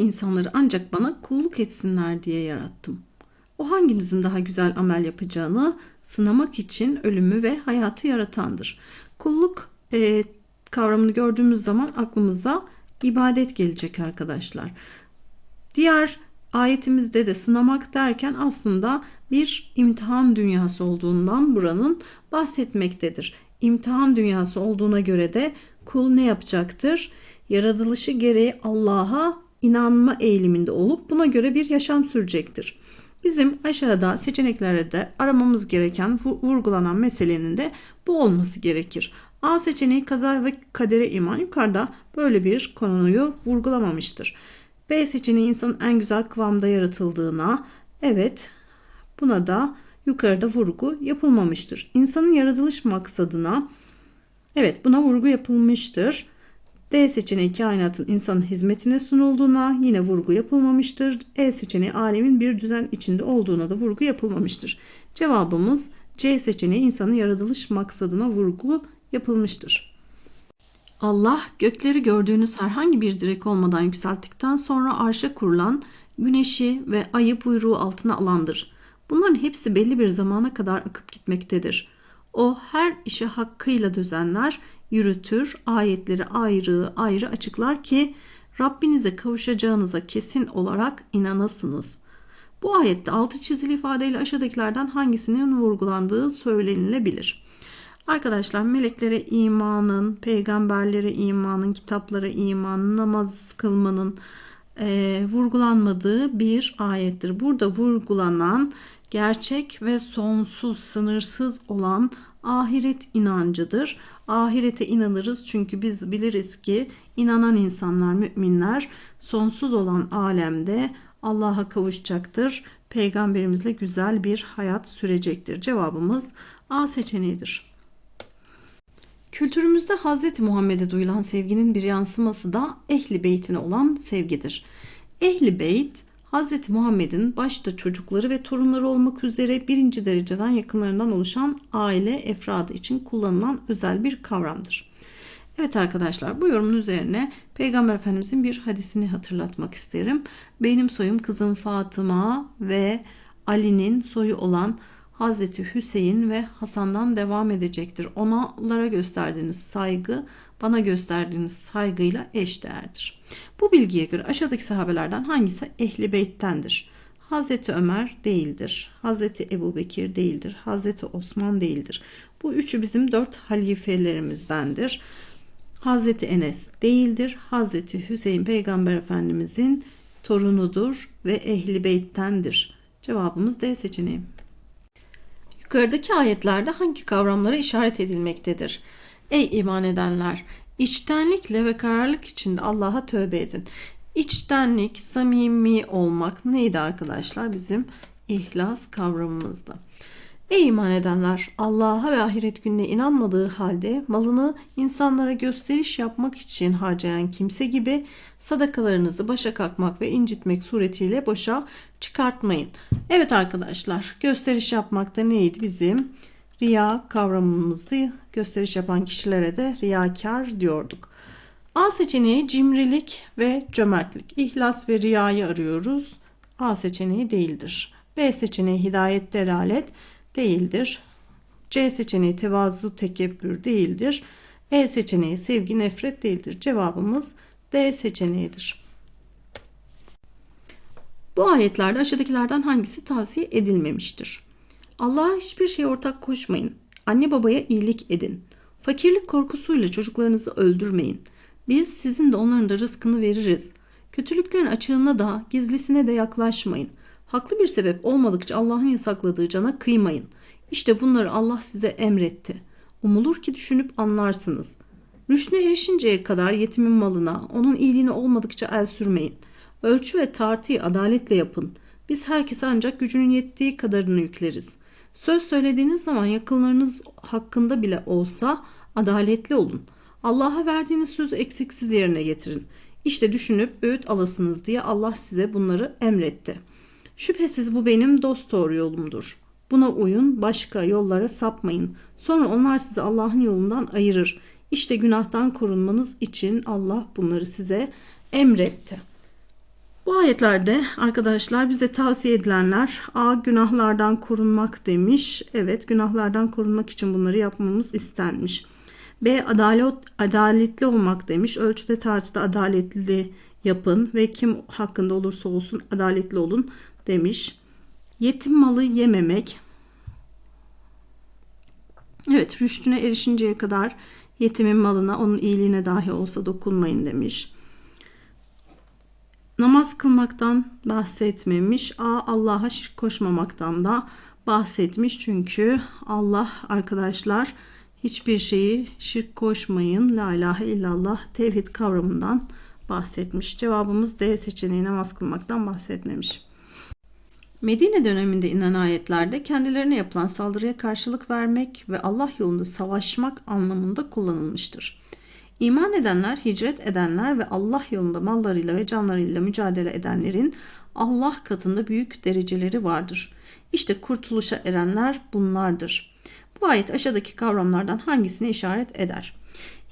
insanları ancak bana kulluk etsinler diye yarattım. O hanginizin daha güzel amel yapacağını sınamak için ölümü ve hayatı yaratandır. Kulluk e, kavramını gördüğümüz zaman aklımıza ibadet gelecek arkadaşlar. Diğer ayetimizde de sınamak derken aslında bir imtihan dünyası olduğundan buranın bahsetmektedir. İmtihan dünyası olduğuna göre de kul ne yapacaktır? Yaratılışı gereği Allah'a inanma eğiliminde olup buna göre bir yaşam sürecektir. Bizim aşağıda seçeneklerde aramamız gereken vurgulanan meselenin de bu olması gerekir. A seçeneği kaza ve kadere iman yukarıda böyle bir konuyu vurgulamamıştır. B seçeneği insanın en güzel kıvamda yaratıldığına, evet buna da yukarıda vurgu yapılmamıştır. İnsanın yaratılış maksadına, evet buna vurgu yapılmıştır. D seçeneği kainatın insanın hizmetine sunulduğuna yine vurgu yapılmamıştır. E seçeneği alemin bir düzen içinde olduğuna da vurgu yapılmamıştır. Cevabımız C seçeneği insanın yaratılış maksadına vurgu yapılmıştır. Allah gökleri gördüğünüz herhangi bir direk olmadan yükselttikten sonra arşa kurulan güneşi ve ayı buyruğu altına alandır. Bunların hepsi belli bir zamana kadar akıp gitmektedir. O her işi hakkıyla düzenler, yürütür, ayetleri ayrı ayrı açıklar ki Rabbinize kavuşacağınıza kesin olarak inanasınız. Bu ayette altı çizili ifadeyle aşağıdakilerden hangisinin vurgulandığı söylenilebilir. Arkadaşlar meleklere imanın, peygamberlere imanın, kitaplara imanın, namaz kılmanın e, vurgulanmadığı bir ayettir. Burada vurgulanan gerçek ve sonsuz, sınırsız olan ahiret inancıdır. Ahirete inanırız çünkü biz biliriz ki inanan insanlar, müminler sonsuz olan alemde Allah'a kavuşacaktır. Peygamberimizle güzel bir hayat sürecektir. Cevabımız A seçeneğidir. Kültürümüzde Hz. Muhammed'e duyulan sevginin bir yansıması da ehli beytine olan sevgidir. Ehli beyt Hz. Muhammed'in başta çocukları ve torunları olmak üzere birinci dereceden yakınlarından oluşan aile efradı için kullanılan özel bir kavramdır. Evet arkadaşlar bu yorumun üzerine Peygamber Efendimizin bir hadisini hatırlatmak isterim. Benim soyum kızım Fatıma ve Ali'nin soyu olan Hazreti Hüseyin ve Hasan'dan devam edecektir. Onlara gösterdiğiniz saygı bana gösterdiğiniz saygıyla eşdeğerdir. Bu bilgiye göre aşağıdaki sahabelerden hangisi ehli beyttendir? Hazreti Ömer değildir. Hazreti Ebu Bekir değildir. Hazreti Osman değildir. Bu üçü bizim dört halifelerimizdendir. Hazreti Enes değildir. Hazreti Hüseyin Peygamber Efendimizin torunudur ve ehli beyttendir. Cevabımız D seçeneği. Yukarıdaki ayetlerde hangi kavramlara işaret edilmektedir? Ey iman edenler! içtenlikle ve kararlılık içinde Allah'a tövbe edin. İçtenlik, samimi olmak neydi arkadaşlar? Bizim ihlas kavramımızda. Ey iman edenler! Allah'a ve ahiret gününe inanmadığı halde malını insanlara gösteriş yapmak için harcayan kimse gibi sadakalarınızı başa kalkmak ve incitmek suretiyle boşa çıkartmayın. Evet arkadaşlar gösteriş yapmakta neydi bizim? Riya kavramımızdı. Gösteriş yapan kişilere de riyakar diyorduk. A seçeneği cimrilik ve cömertlik. İhlas ve riyayı arıyoruz. A seçeneği değildir. B seçeneği hidayet delalet değildir. C seçeneği tevazu tekebbür değildir. E seçeneği sevgi nefret değildir. Cevabımız D seçeneğidir. Bu ayetlerde aşağıdakilerden hangisi tavsiye edilmemiştir? Allah'a hiçbir şey ortak koşmayın. Anne babaya iyilik edin. Fakirlik korkusuyla çocuklarınızı öldürmeyin. Biz sizin de onların da rızkını veririz. Kötülüklerin açığına da gizlisine de yaklaşmayın. Haklı bir sebep olmadıkça Allah'ın yasakladığı cana kıymayın. İşte bunları Allah size emretti. Umulur ki düşünüp anlarsınız. Rüşne erişinceye kadar yetimin malına, onun iyiliğine olmadıkça el sürmeyin. Ölçü ve tartıyı adaletle yapın. Biz herkese ancak gücünün yettiği kadarını yükleriz. Söz söylediğiniz zaman yakınlarınız hakkında bile olsa adaletli olun. Allah'a verdiğiniz sözü eksiksiz yerine getirin. İşte düşünüp öğüt alasınız diye Allah size bunları emretti. Şüphesiz bu benim dost doğru yolumdur. Buna uyun, başka yollara sapmayın. Sonra onlar sizi Allah'ın yolundan ayırır. İşte günahtan korunmanız için Allah bunları size emretti. Bu ayetlerde arkadaşlar bize tavsiye edilenler A. Günahlardan korunmak demiş. Evet günahlardan korunmak için bunları yapmamız istenmiş. B. Adalet, adaletli olmak demiş. Ölçüde tartıda adaletli yapın ve kim hakkında olursa olsun adaletli olun demiş. Yetim malı yememek. Evet rüştüne erişinceye kadar yetimin malına onun iyiliğine dahi olsa dokunmayın demiş. Namaz kılmaktan bahsetmemiş. A Allah'a şirk koşmamaktan da bahsetmiş. Çünkü Allah arkadaşlar hiçbir şeyi şirk koşmayın. La ilahe illallah tevhid kavramından bahsetmiş. Cevabımız D seçeneği namaz kılmaktan bahsetmemiş. Medine döneminde inen ayetlerde kendilerine yapılan saldırıya karşılık vermek ve Allah yolunda savaşmak anlamında kullanılmıştır. İman edenler, hicret edenler ve Allah yolunda mallarıyla ve canlarıyla mücadele edenlerin Allah katında büyük dereceleri vardır. İşte kurtuluşa erenler bunlardır. Bu ayet aşağıdaki kavramlardan hangisine işaret eder?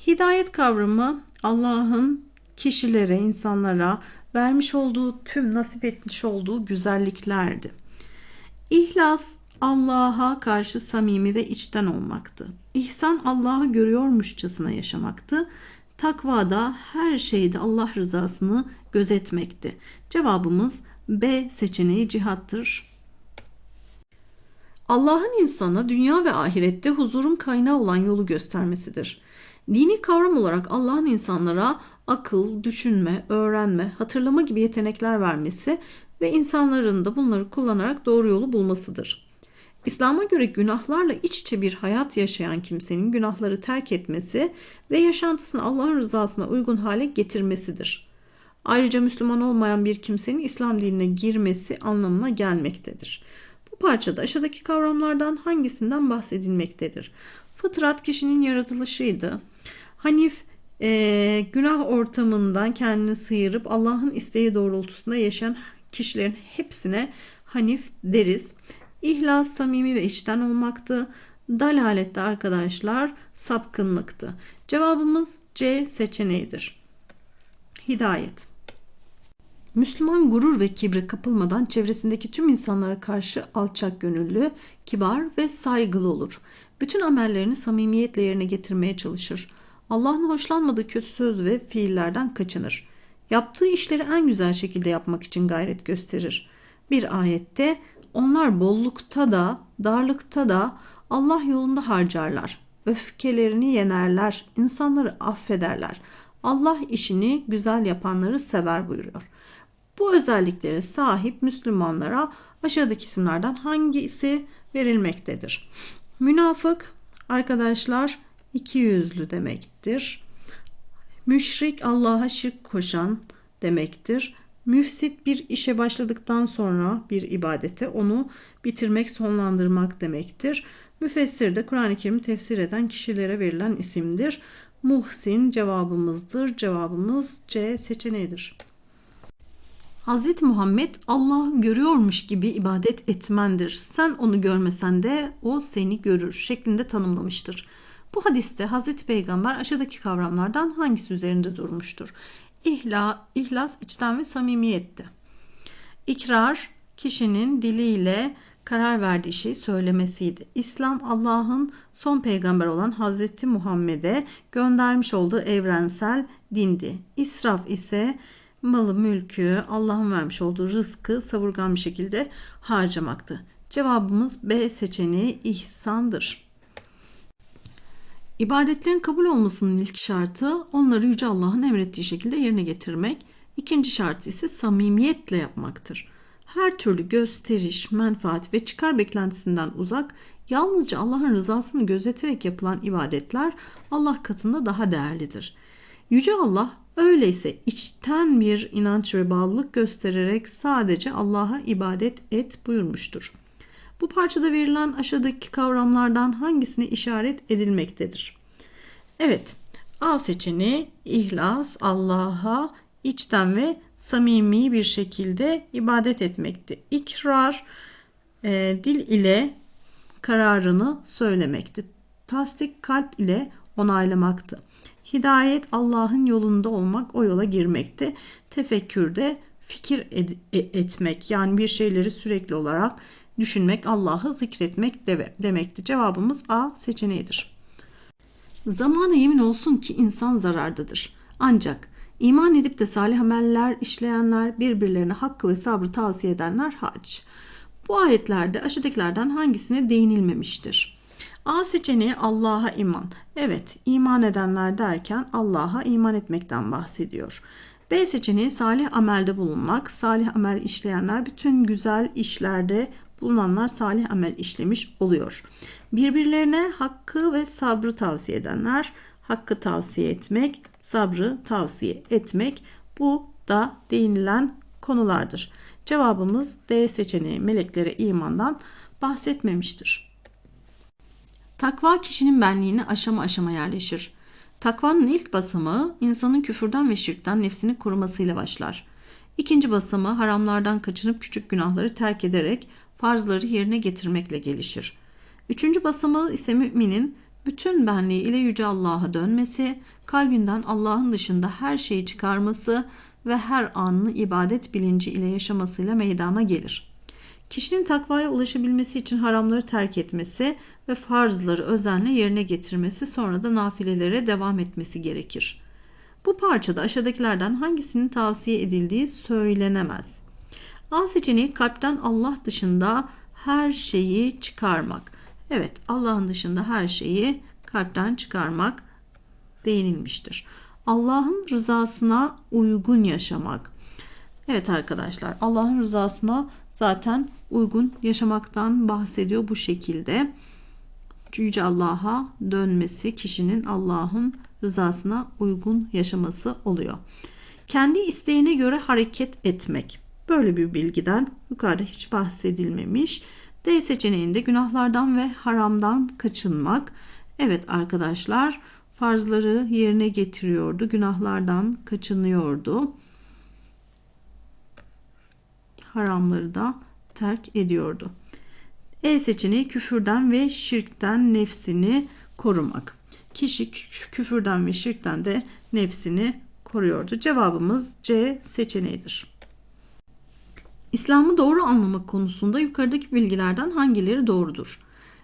Hidayet kavramı Allah'ın kişilere, insanlara vermiş olduğu tüm nasip etmiş olduğu güzelliklerdi. İhlas Allah'a karşı samimi ve içten olmaktı. İhsan Allah'ı görüyormuşçasına yaşamaktı. Takva da her şeyde Allah rızasını gözetmekti. Cevabımız B seçeneği cihattır. Allah'ın insana dünya ve ahirette huzurun kaynağı olan yolu göstermesidir. Dini kavram olarak Allah'ın insanlara akıl, düşünme, öğrenme, hatırlama gibi yetenekler vermesi ve insanların da bunları kullanarak doğru yolu bulmasıdır. İslam'a göre günahlarla iç içe bir hayat yaşayan kimsenin günahları terk etmesi ve yaşantısını Allah'ın rızasına uygun hale getirmesidir. Ayrıca Müslüman olmayan bir kimsenin İslam dinine girmesi anlamına gelmektedir. Bu parçada aşağıdaki kavramlardan hangisinden bahsedilmektedir? Fıtrat kişinin yaratılışıydı. Hanif e, günah ortamından kendini sıyırıp Allah'ın isteği doğrultusunda yaşayan kişilerin hepsine Hanif deriz. İhlas samimi ve içten olmaktı. Dalalette arkadaşlar sapkınlıktı. Cevabımız C seçeneğidir. Hidayet. Müslüman gurur ve kibre kapılmadan çevresindeki tüm insanlara karşı alçak gönüllü, kibar ve saygılı olur. Bütün amellerini samimiyetle yerine getirmeye çalışır. Allah'ın hoşlanmadığı kötü söz ve fiillerden kaçınır. Yaptığı işleri en güzel şekilde yapmak için gayret gösterir. Bir ayette onlar bollukta da darlıkta da Allah yolunda harcarlar. Öfkelerini yenerler, insanları affederler. Allah işini güzel yapanları sever buyuruyor. Bu özelliklere sahip Müslümanlara aşağıdaki isimlerden hangisi verilmektedir? Münafık arkadaşlar iki yüzlü demektir. Müşrik Allah'a şirk koşan demektir. Müfsit bir işe başladıktan sonra bir ibadete onu bitirmek, sonlandırmak demektir. Müfessir de Kur'an-ı Kerim'i tefsir eden kişilere verilen isimdir. Muhsin cevabımızdır. Cevabımız C seçeneğidir. Hz. Muhammed Allah'ı görüyormuş gibi ibadet etmendir. Sen onu görmesen de o seni görür şeklinde tanımlamıştır. Bu hadiste Hz. Peygamber aşağıdaki kavramlardan hangisi üzerinde durmuştur? İhla, ihlas içten ve samimiyetti. İkrar kişinin diliyle karar verdiği şeyi söylemesiydi. İslam Allah'ın son peygamber olan Hazreti Muhammed'e göndermiş olduğu evrensel dindi. İsraf ise malı mülkü Allah'ın vermiş olduğu rızkı savurgan bir şekilde harcamaktı. Cevabımız B seçeneği ihsandır. İbadetlerin kabul olmasının ilk şartı onları Yüce Allah'ın emrettiği şekilde yerine getirmek. İkinci şartı ise samimiyetle yapmaktır. Her türlü gösteriş, menfaat ve çıkar beklentisinden uzak, yalnızca Allah'ın rızasını gözeterek yapılan ibadetler Allah katında daha değerlidir. Yüce Allah öyleyse içten bir inanç ve bağlılık göstererek sadece Allah'a ibadet et buyurmuştur. Bu parçada verilen aşağıdaki kavramlardan hangisine işaret edilmektedir? Evet, A seçeneği ihlas Allah'a içten ve samimi bir şekilde ibadet etmekti. İkrar e, dil ile kararını söylemekti. Tasdik kalp ile onaylamaktı. Hidayet Allah'ın yolunda olmak, o yola girmekti. Tefekkürde fikir ed- e- etmek yani bir şeyleri sürekli olarak düşünmek, Allah'ı zikretmek de- demekti. Cevabımız A seçeneğidir. Zamana yemin olsun ki insan zarardadır. Ancak iman edip de salih ameller işleyenler, birbirlerine hakkı ve sabrı tavsiye edenler hariç. Bu ayetlerde aşağıdakilerden hangisine değinilmemiştir? A seçeneği Allah'a iman. Evet, iman edenler derken Allah'a iman etmekten bahsediyor. B seçeneği salih amelde bulunmak. Salih amel işleyenler bütün güzel işlerde bulunanlar salih amel işlemiş oluyor. Birbirlerine hakkı ve sabrı tavsiye edenler hakkı tavsiye etmek, sabrı tavsiye etmek bu da değinilen konulardır. Cevabımız D seçeneği meleklere imandan bahsetmemiştir. Takva kişinin benliğine aşama aşama yerleşir. Takvanın ilk basamağı insanın küfürden ve şirkten nefsini korumasıyla başlar. İkinci basamağı haramlardan kaçınıp küçük günahları terk ederek farzları yerine getirmekle gelişir. Üçüncü basamağı ise müminin bütün benliği ile Yüce Allah'a dönmesi, kalbinden Allah'ın dışında her şeyi çıkarması ve her anını ibadet bilinci ile yaşamasıyla meydana gelir. Kişinin takvaya ulaşabilmesi için haramları terk etmesi ve farzları özenle yerine getirmesi sonra da nafilelere devam etmesi gerekir. Bu parçada aşağıdakilerden hangisinin tavsiye edildiği söylenemez. A seçeneği kalpten Allah dışında her şeyi çıkarmak. Evet Allah'ın dışında her şeyi kalpten çıkarmak değinilmiştir. Allah'ın rızasına uygun yaşamak. Evet arkadaşlar Allah'ın rızasına zaten uygun yaşamaktan bahsediyor bu şekilde. Yüce Allah'a dönmesi kişinin Allah'ın rızasına uygun yaşaması oluyor. Kendi isteğine göre hareket etmek. Böyle bir bilgiden yukarıda hiç bahsedilmemiş. D seçeneğinde günahlardan ve haramdan kaçınmak. Evet arkadaşlar farzları yerine getiriyordu. Günahlardan kaçınıyordu. Haramları da terk ediyordu. E seçeneği küfürden ve şirkten nefsini korumak. Kişi küfürden ve şirkten de nefsini koruyordu. Cevabımız C seçeneğidir. İslam'ı doğru anlamak konusunda yukarıdaki bilgilerden hangileri doğrudur?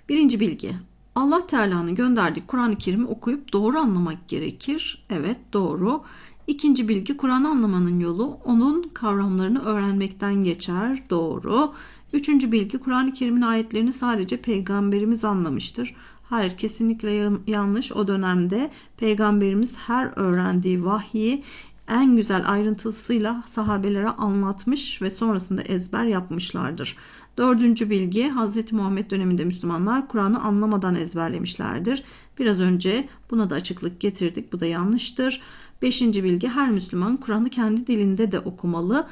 Birinci bilgi. Allah Teala'nın gönderdiği Kur'an-ı Kerim'i okuyup doğru anlamak gerekir. Evet doğru. İkinci bilgi Kur'an anlamanın yolu onun kavramlarını öğrenmekten geçer. Doğru. Üçüncü bilgi Kur'an-ı Kerim'in ayetlerini sadece peygamberimiz anlamıştır. Hayır kesinlikle yanlış. O dönemde peygamberimiz her öğrendiği vahyi en güzel ayrıntısıyla sahabelere anlatmış ve sonrasında ezber yapmışlardır. Dördüncü bilgi Hz. Muhammed döneminde Müslümanlar Kur'an'ı anlamadan ezberlemişlerdir. Biraz önce buna da açıklık getirdik. Bu da yanlıştır. Beşinci bilgi her Müslüman Kur'an'ı kendi dilinde de okumalı.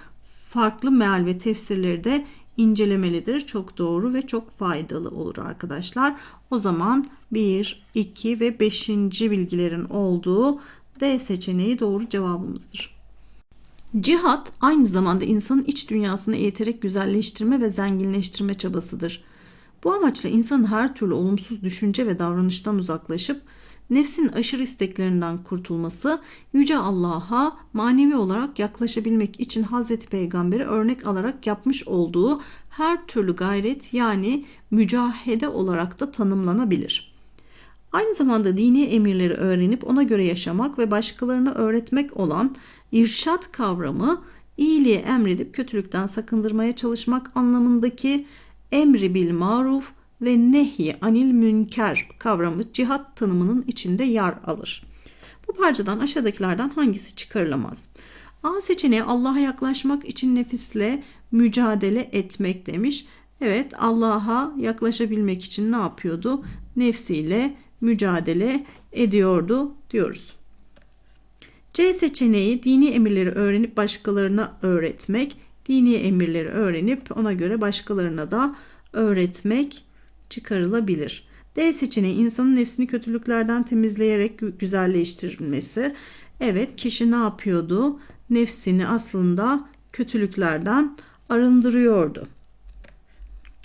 Farklı meal ve tefsirleri de incelemelidir. Çok doğru ve çok faydalı olur arkadaşlar. O zaman 1, 2 ve 5. bilgilerin olduğu D seçeneği doğru cevabımızdır. Cihat aynı zamanda insanın iç dünyasını eğiterek güzelleştirme ve zenginleştirme çabasıdır. Bu amaçla insan her türlü olumsuz düşünce ve davranıştan uzaklaşıp nefsin aşırı isteklerinden kurtulması, Yüce Allah'a manevi olarak yaklaşabilmek için Hz. Peygamber'i örnek alarak yapmış olduğu her türlü gayret yani mücahede olarak da tanımlanabilir. Aynı zamanda dini emirleri öğrenip ona göre yaşamak ve başkalarına öğretmek olan irşat kavramı iyiliği emredip kötülükten sakındırmaya çalışmak anlamındaki emri bil maruf ve nehi anil münker kavramı cihat tanımının içinde yer alır. Bu parçadan aşağıdakilerden hangisi çıkarılamaz? A seçeneği Allah'a yaklaşmak için nefisle mücadele etmek demiş. Evet Allah'a yaklaşabilmek için ne yapıyordu? Nefsiyle mücadele ediyordu diyoruz. C seçeneği dini emirleri öğrenip başkalarına öğretmek. Dini emirleri öğrenip ona göre başkalarına da öğretmek çıkarılabilir. D seçeneği insanın nefsini kötülüklerden temizleyerek güzelleştirilmesi. Evet kişi ne yapıyordu? Nefsini aslında kötülüklerden arındırıyordu.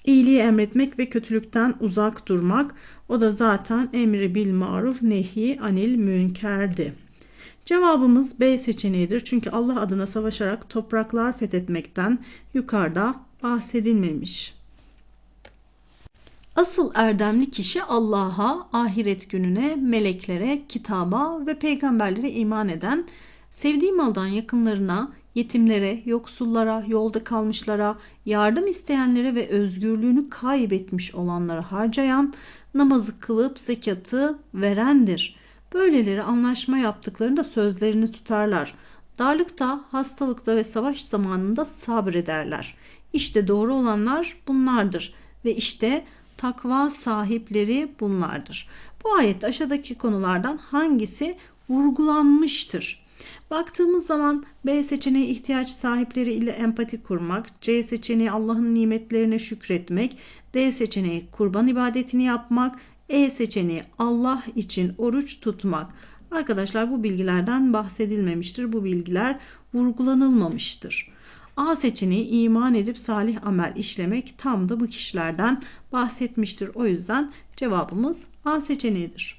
İyiliği emretmek ve kötülükten uzak durmak. O da zaten emri bil maruf nehi anil münkerdi. Cevabımız B seçeneğidir. Çünkü Allah adına savaşarak topraklar fethetmekten yukarıda bahsedilmemiş. Asıl erdemli kişi Allah'a, ahiret gününe, meleklere, kitaba ve peygamberlere iman eden, sevdiği maldan yakınlarına, yetimlere, yoksullara, yolda kalmışlara, yardım isteyenlere ve özgürlüğünü kaybetmiş olanlara harcayan, namazı kılıp zekatı verendir. Böyleleri anlaşma yaptıklarında sözlerini tutarlar. Darlıkta, hastalıkta ve savaş zamanında sabrederler. İşte doğru olanlar bunlardır ve işte takva sahipleri bunlardır. Bu ayet aşağıdaki konulardan hangisi vurgulanmıştır? Baktığımız zaman B seçeneği ihtiyaç sahipleri ile empati kurmak, C seçeneği Allah'ın nimetlerine şükretmek, D seçeneği kurban ibadetini yapmak, E seçeneği Allah için oruç tutmak. Arkadaşlar bu bilgilerden bahsedilmemiştir. Bu bilgiler vurgulanılmamıştır. A seçeneği iman edip salih amel işlemek tam da bu kişilerden bahsetmiştir. O yüzden cevabımız A seçeneğidir.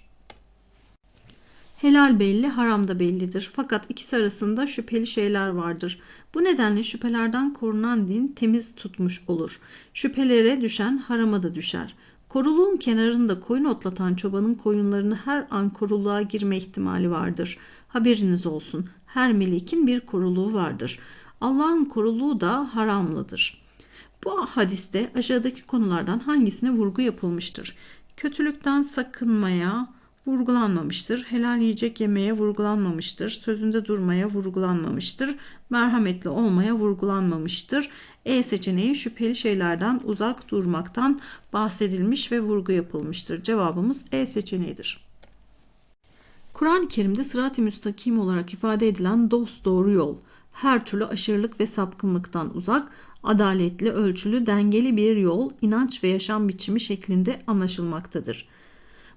Helal belli, haram da bellidir. Fakat ikisi arasında şüpheli şeyler vardır. Bu nedenle şüphelerden korunan din temiz tutmuş olur. Şüphelere düşen harama da düşer. Koruluğun kenarında koyun otlatan çobanın koyunlarını her an koruluğa girme ihtimali vardır. Haberiniz olsun. Her melekin bir koruluğu vardır. Allah'ın koruluğu da haramlıdır. Bu hadiste aşağıdaki konulardan hangisine vurgu yapılmıştır? Kötülükten sakınmaya, vurgulanmamıştır. Helal yiyecek yemeye vurgulanmamıştır. Sözünde durmaya vurgulanmamıştır. Merhametli olmaya vurgulanmamıştır. E seçeneği şüpheli şeylerden uzak durmaktan bahsedilmiş ve vurgu yapılmıştır. Cevabımız E seçeneğidir. Kur'an-ı Kerim'de sırat-ı müstakim olarak ifade edilen dost doğru yol, her türlü aşırılık ve sapkınlıktan uzak, adaletli, ölçülü, dengeli bir yol, inanç ve yaşam biçimi şeklinde anlaşılmaktadır.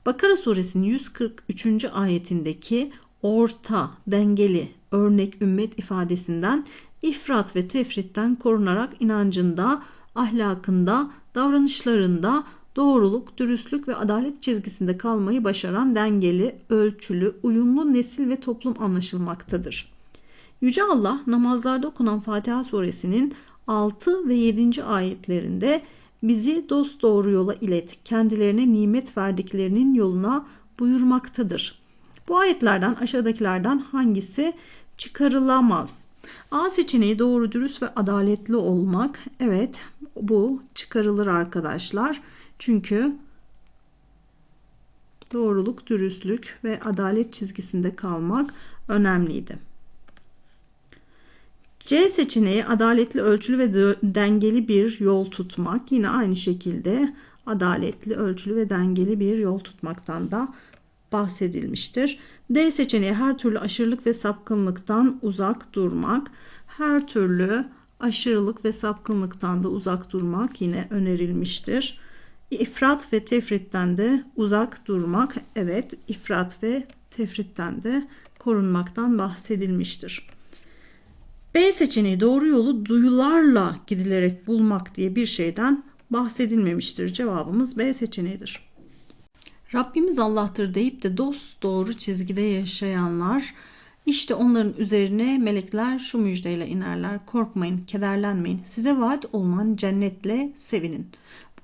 Bakara suresinin 143. ayetindeki orta, dengeli, örnek ümmet ifadesinden ifrat ve tefritten korunarak inancında, ahlakında, davranışlarında doğruluk, dürüstlük ve adalet çizgisinde kalmayı başaran dengeli, ölçülü, uyumlu nesil ve toplum anlaşılmaktadır. Yüce Allah namazlarda okunan Fatiha suresinin 6 ve 7. ayetlerinde bizi dost doğru yola ilet, kendilerine nimet verdiklerinin yoluna buyurmaktadır. Bu ayetlerden aşağıdakilerden hangisi çıkarılamaz? A seçeneği doğru, dürüst ve adaletli olmak. Evet, bu çıkarılır arkadaşlar. Çünkü doğruluk, dürüstlük ve adalet çizgisinde kalmak önemliydi. C seçeneği adaletli, ölçülü ve dengeli bir yol tutmak. Yine aynı şekilde adaletli, ölçülü ve dengeli bir yol tutmaktan da bahsedilmiştir. D seçeneği her türlü aşırılık ve sapkınlıktan uzak durmak. Her türlü aşırılık ve sapkınlıktan da uzak durmak yine önerilmiştir. İfrat ve tefritten de uzak durmak. Evet, ifrat ve tefritten de korunmaktan bahsedilmiştir. B seçeneği doğru yolu duyularla gidilerek bulmak diye bir şeyden bahsedilmemiştir. Cevabımız B seçeneğidir. Rabbimiz Allah'tır deyip de dost doğru çizgide yaşayanlar işte onların üzerine melekler şu müjdeyle inerler. Korkmayın, kederlenmeyin. Size vaat olunan cennetle sevinin.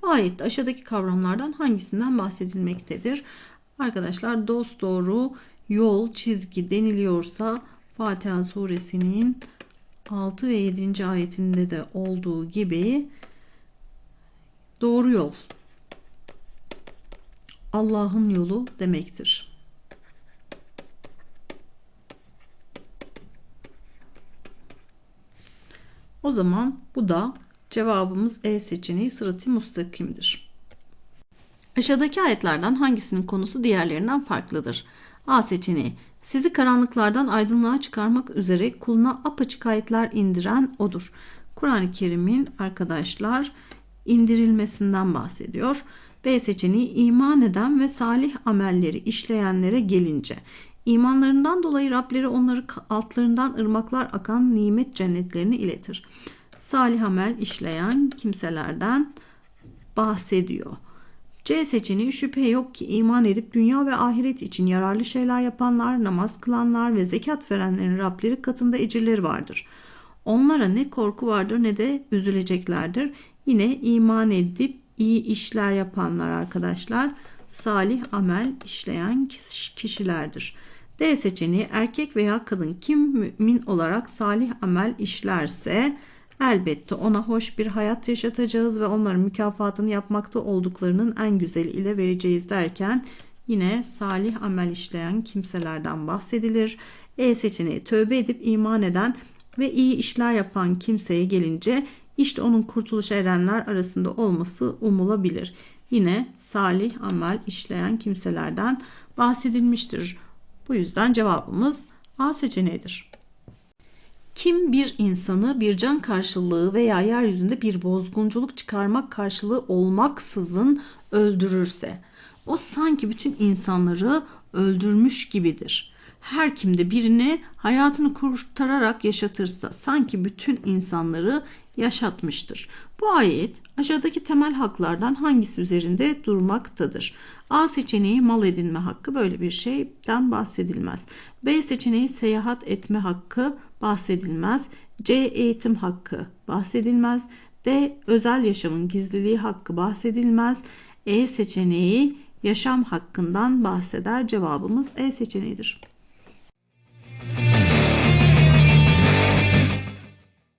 Bu ayette aşağıdaki kavramlardan hangisinden bahsedilmektedir? Arkadaşlar dost doğru yol çizgi deniliyorsa Fatiha suresinin 6 ve 7. ayetinde de olduğu gibi doğru yol Allah'ın yolu demektir. O zaman bu da cevabımız E seçeneği sıratı mustakimdir. Aşağıdaki ayetlerden hangisinin konusu diğerlerinden farklıdır? A seçeneği sizi karanlıklardan aydınlığa çıkarmak üzere kuluna apaçık ayetler indiren odur. Kur'an-ı Kerim'in arkadaşlar indirilmesinden bahsediyor. B seçeneği iman eden ve salih amelleri işleyenlere gelince imanlarından dolayı Rableri onları altlarından ırmaklar akan nimet cennetlerini iletir. Salih amel işleyen kimselerden bahsediyor. C seçeneği şüphe yok ki iman edip dünya ve ahiret için yararlı şeyler yapanlar, namaz kılanlar ve zekat verenlerin Rableri katında ecirleri vardır. Onlara ne korku vardır ne de üzüleceklerdir. Yine iman edip iyi işler yapanlar arkadaşlar salih amel işleyen kişi- kişilerdir. D seçeneği erkek veya kadın kim mümin olarak salih amel işlerse elbette ona hoş bir hayat yaşatacağız ve onların mükafatını yapmakta olduklarının en güzeli ile vereceğiz derken yine salih amel işleyen kimselerden bahsedilir. E seçeneği tövbe edip iman eden ve iyi işler yapan kimseye gelince işte onun kurtuluşa erenler arasında olması umulabilir. Yine salih amel işleyen kimselerden bahsedilmiştir. Bu yüzden cevabımız A seçeneğidir. Kim bir insanı bir can karşılığı veya yeryüzünde bir bozgunculuk çıkarmak karşılığı olmaksızın öldürürse o sanki bütün insanları öldürmüş gibidir. Her kimde birini hayatını kurtararak yaşatırsa sanki bütün insanları yaşatmıştır. Bu ayet aşağıdaki temel haklardan hangisi üzerinde durmaktadır? A seçeneği mal edinme hakkı böyle bir şeyden bahsedilmez. B seçeneği seyahat etme hakkı bahsedilmez. C eğitim hakkı bahsedilmez. D özel yaşamın gizliliği hakkı bahsedilmez. E seçeneği yaşam hakkından bahseder. Cevabımız E seçeneğidir.